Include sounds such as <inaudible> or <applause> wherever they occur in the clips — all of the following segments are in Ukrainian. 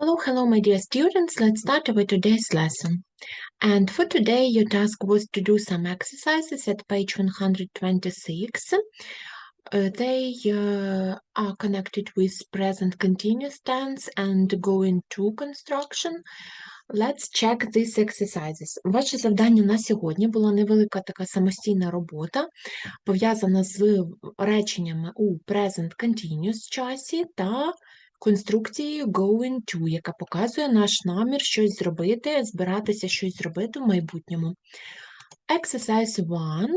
Hello, hello, my dear students. Let's start with today's lesson. And for today, your task was to do some exercises at page 126. Uh, they uh, are connected with present continuous tense and going to construction. Let's check these exercises. Ваше завдання на сьогодні була невелика така самостійна робота, пов'язана з реченнями у present continuous часі та конструкцією going to, яка показує наш намір щось зробити, збиратися щось зробити в майбутньому. Exercise 1.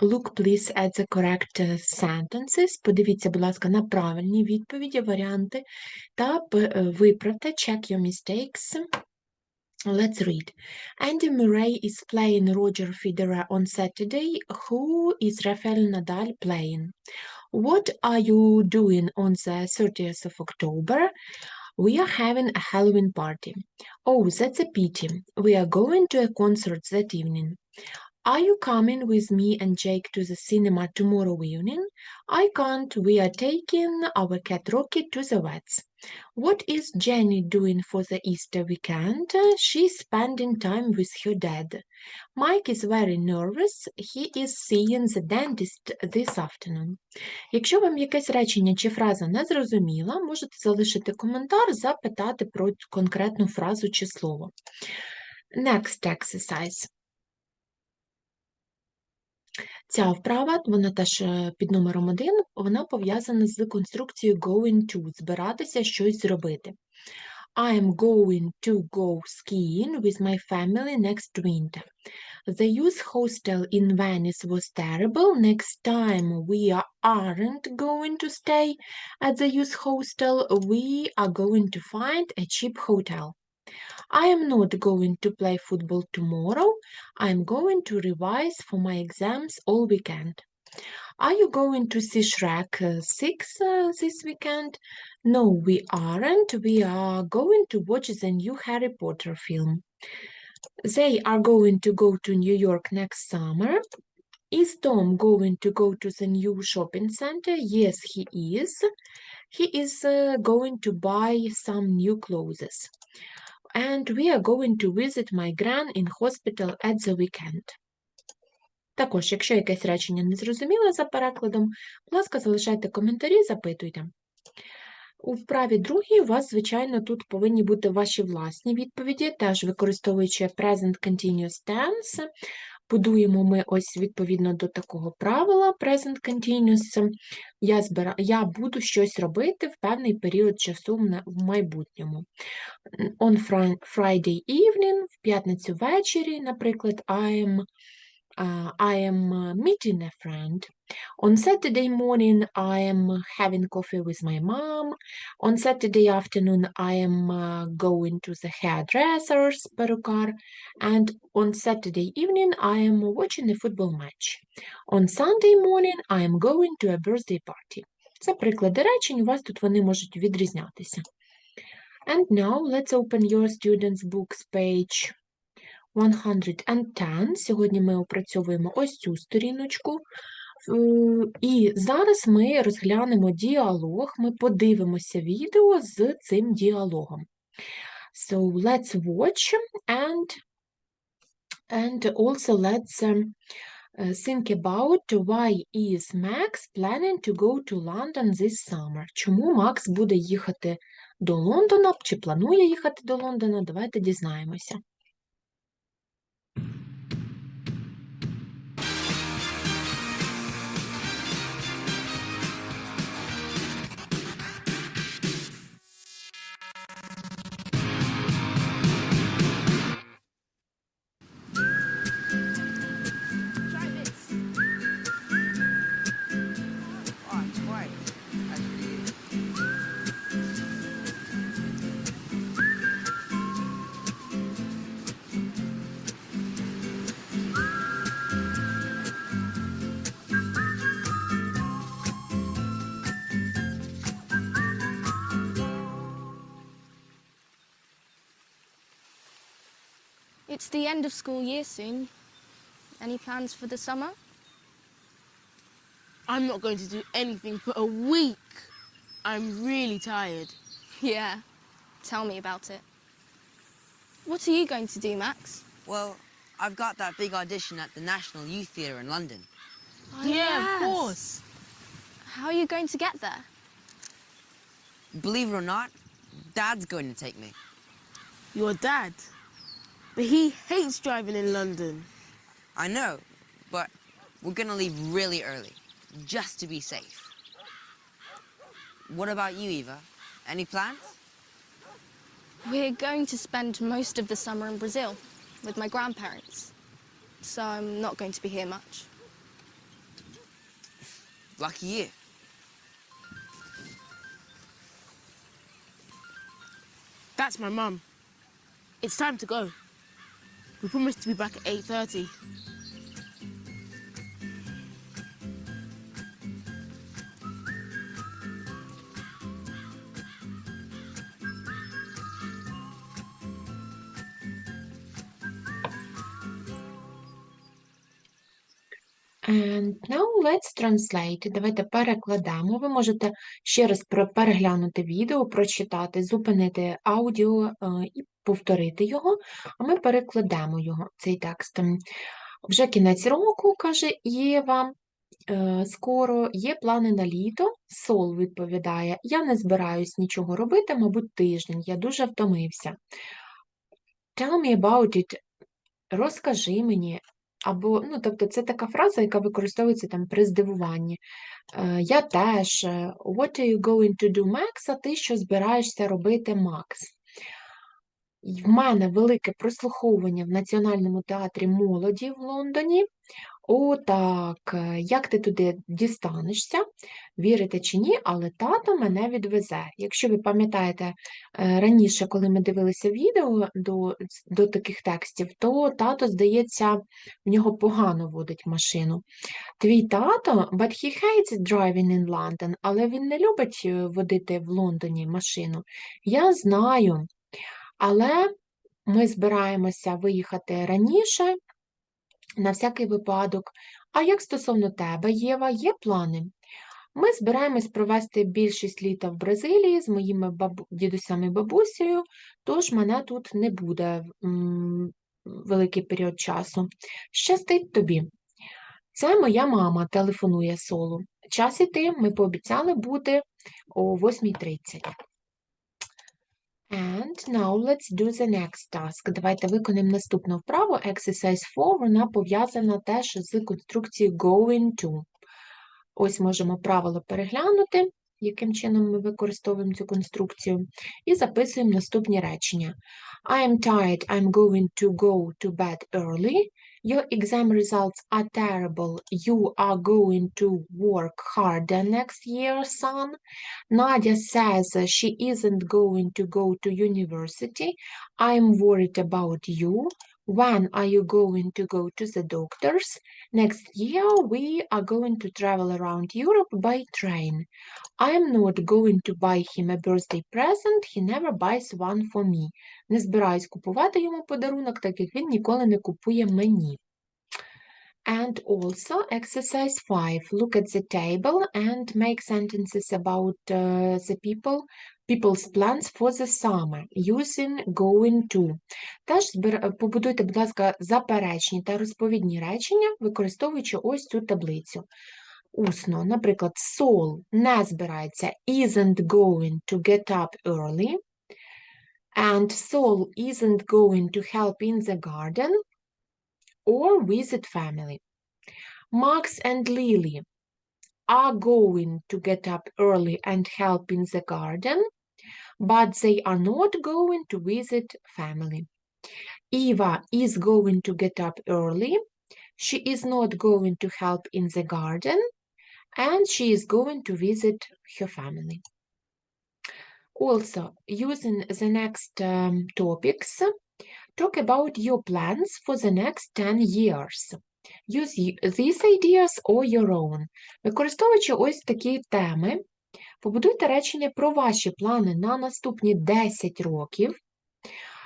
Look, please, at the correct uh, sentences. Подивіться, будь ласка, на правильні відповіді, варіанти, та е, виправте, check your mistakes. Let's read. Andy Murray is playing Roger Federer on Saturday. Who is Rafael Nadal playing? What are you doing on the 30th of October? We are having a Halloween party. Oh, that's a pity. We are going to a concert that evening. Are you coming with me and Jake to the cinema tomorrow evening? I can't. We are taking our cat Rocky to the vets. What is Jenny doing for the Easter weekend? She's spending time with her dad. Mike is very nervous. He is seeing the dentist this afternoon. Якщо вам якесь речення чи фраза не зрозуміла, можете залишити коментар, запитати про конкретну фразу чи слово. Next exercise. Ця вправа, вона теж е, під номером 1, вона пов'язана з конструкцією going to, збиратися щось зробити. I am going to go skiing with my family next winter. The youth hostel in Venice was terrible. Next time we aren't going to stay at the youth hostel. We are going to find a cheap hotel. I am not going to play football tomorrow. I am going to revise for my exams all weekend. Are you going to see Shrek uh, 6 uh, this weekend? No, we aren't. We are going to watch the new Harry Potter film. They are going to go to New York next summer. Is Tom going to go to the new shopping center? Yes, he is. He is uh, going to buy some new clothes. And we are going to visit my gran in hospital at the weekend. Також, якщо якесь речення не зрозуміло за перекладом, будь ласка, залишайте коментарі, запитуйте. У вправі другій у вас, звичайно, тут повинні бути ваші власні відповіді, теж використовуючи present continuous tense. Будуємо ми ось відповідно до такого правила present continuous. Я, збира... Я буду щось робити в певний період часу в майбутньому. On Friday evening, в п'ятницю ввечері, наприклад, I am, uh, I am uh, meeting a friend. On Saturday morning, I am having coffee with my mom. On Saturday afternoon, I am uh, going to the hairdresser's перукар. And on Saturday evening, I am watching a football match. On Sunday morning, I am going to a birthday party. Це приклади речень, у вас тут вони можуть відрізнятися. And now let's open your students' books page 110. Сьогодні ми опрацьовуємо ось цю сторіночку. Е, І зараз ми розглянемо діалог, ми подивимося відео з цим діалогом. So let's watch and, and also let's uh, think about why is Max planning to go to London this summer. Чому Макс буде їхати до Лондона, чи планує їхати до Лондона? Давайте дізнаємося. The end of school year soon. Any plans for the summer? I'm not going to do anything for a week. I'm really tired. <laughs> Yeah, Tell me about it. What are you going to do, Max? Well, I've got that big audition at the National Youth Theatre in London. Oh, yeah, of course. How are you going to get there? Believe it or not, Dad's going to take me. Your dad. But he hates driving in London. I know, but we're gonna leave really early, just to be safe. What about you, Eva? Any plans? We're going to spend most of the summer in Brazil with my grandparents. So I'm not going to be here much. Lucky you. That's my mum. It's time to go. We promised to be back at 8.30. And now let's translate. Давайте перекладемо. Ви можете ще раз переглянути відео, прочитати, зупинити аудіо е, і повторити його, а ми перекладемо його, цей текст. Вже кінець року, каже Єва. Е, Скоро є плани на літо. Сол відповідає: Я не збираюсь нічого робити, мабуть, тиждень. Я дуже втомився. Tell me about it. Розкажи мені. Або, ну, тобто, це така фраза, яка використовується там при здивуванні. Е, Я теж. е, What are you going to do, Max? А ти що збираєшся робити, Макс? В мене велике прослуховування в Національному театрі молоді в Лондоні. О, так, е, як ти туди дістанешся? Вірите чи ні, але тато мене відвезе. Якщо ви пам'ятаєте е, раніше, коли ми дивилися відео до, до таких текстів, то тато, здається, в нього погано водить машину. Твій тато, but he hates driving in London, але він не любить е, водити в Лондоні машину. Я знаю, але ми збираємося виїхати раніше, на всякий випадок. А як стосовно тебе, Єва, є плани? Ми збираємось провести більшість літа в Бразилії з моїми бабу... дідусями і бабусею, тож мене тут не буде м, великий період часу. Щастить тобі. Це моя мама телефонує Солу. Час іти, ми пообіцяли бути о 8.30. And now let's do the next task. Давайте виконаємо наступну вправу. Exercise 4, вона пов'язана теж з конструкцією going to. Ось можемо правило переглянути, яким чином ми використовуємо цю конструкцію, і записуємо наступні речення. I am tired, I'm going to go to bed early. Your exam results are terrible. You are going to work harder next year, son. Nadia says she isn't going to go to university. I'm worried about you. When are you going to go to the doctors? Next year, we are going to travel around Europe by train. I'm not going to buy him a birthday present. He never buys one for me. Не збираюсь купувати йому подарунок, так як він ніколи не купує мені. And also exercise 5. Look at the table and make sentences about uh, the people, people's plans for the summer using going to. Теж побудуйте, будь ласка, заперечні та розповідні речення, використовуючи ось цю таблицю. Усно, наприклад, Сол не збирається isn't going to get up early. And Sol isn't going to help in the garden or visit family. Max and Lily are going to get up early and help in the garden, but they are not going to visit family. Eva is going to get up early. She is not going to help in the garden, and she is going to visit her family. Also, using the next um, topics, talk about your plans for the next 10 years. Use y- these ideas or your own. Використовуючи ось такі теми, побудуйте речення про ваші плани на наступні 10 років,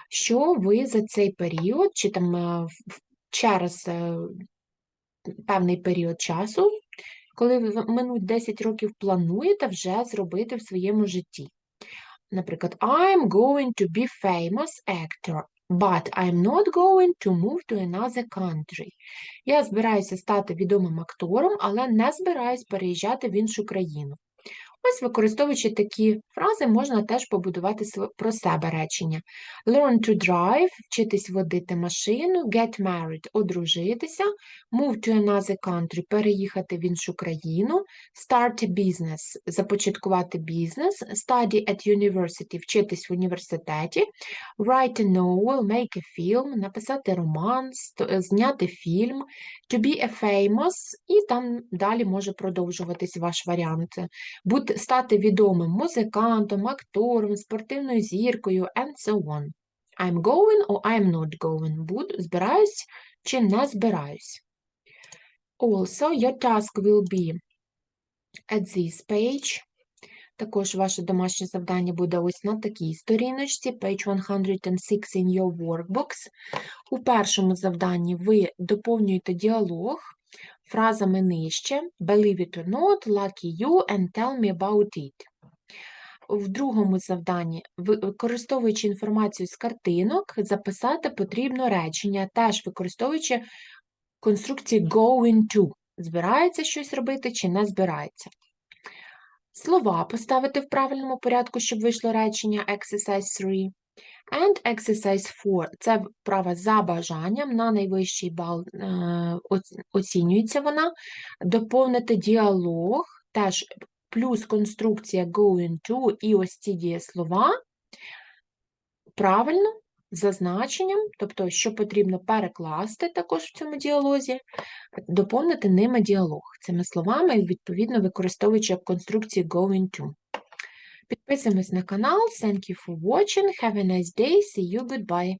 що ви за цей період, чи там е, через е, певний період часу, коли ви минуть 10 років, плануєте вже зробити в своєму житті. Наприклад, I'm going to be famous actor, but I'm not going to move to another country. Я збираюся стати відомим актором, але не збираюсь переїжджати в іншу країну. Ось, використовуючи такі фрази, можна теж побудувати про себе речення. Learn to drive – вчитись водити машину, get married – одружитися, move to another country – переїхати в іншу країну, start a business – започаткувати бізнес, study at university – вчитись в університеті, write a novel – make a film – написати роман, зняти фільм, to be a famous – і там далі може продовжуватись ваш варіант. Бути, стати відомим музикантом, актором, спортивною зіркою and so on. I'm going or I'm not going. Буду, збираюсь чи не збираюсь. Also, your task will be at this page. Також ваше домашнє завдання буде ось на такій сторіночці, page 106 in your workbooks. У першому завданні ви доповнюєте діалог фразами нижче Believe it or not, lucky you and tell me about it. В другому завданні, використовуючи інформацію з картинок, записати потрібно речення, теж використовуючи конструкції going to. Збирається щось робити чи не збирається. Слова поставити в правильному порядку, щоб вийшло речення exercise 3. And exercise 4 – це вправа за бажанням, на найвищий бал е, оцінюється вона. Доповнити діалог, теж плюс конструкція going to і ось ці дієслова правильно, з зазначенням, тобто, що потрібно перекласти також в цьому діалозі, доповнити ними діалог цими словами, відповідно, використовуючи конструкцію going to. Підписуємось на канал. Thank you for watching. Have a nice day. See you. Goodbye.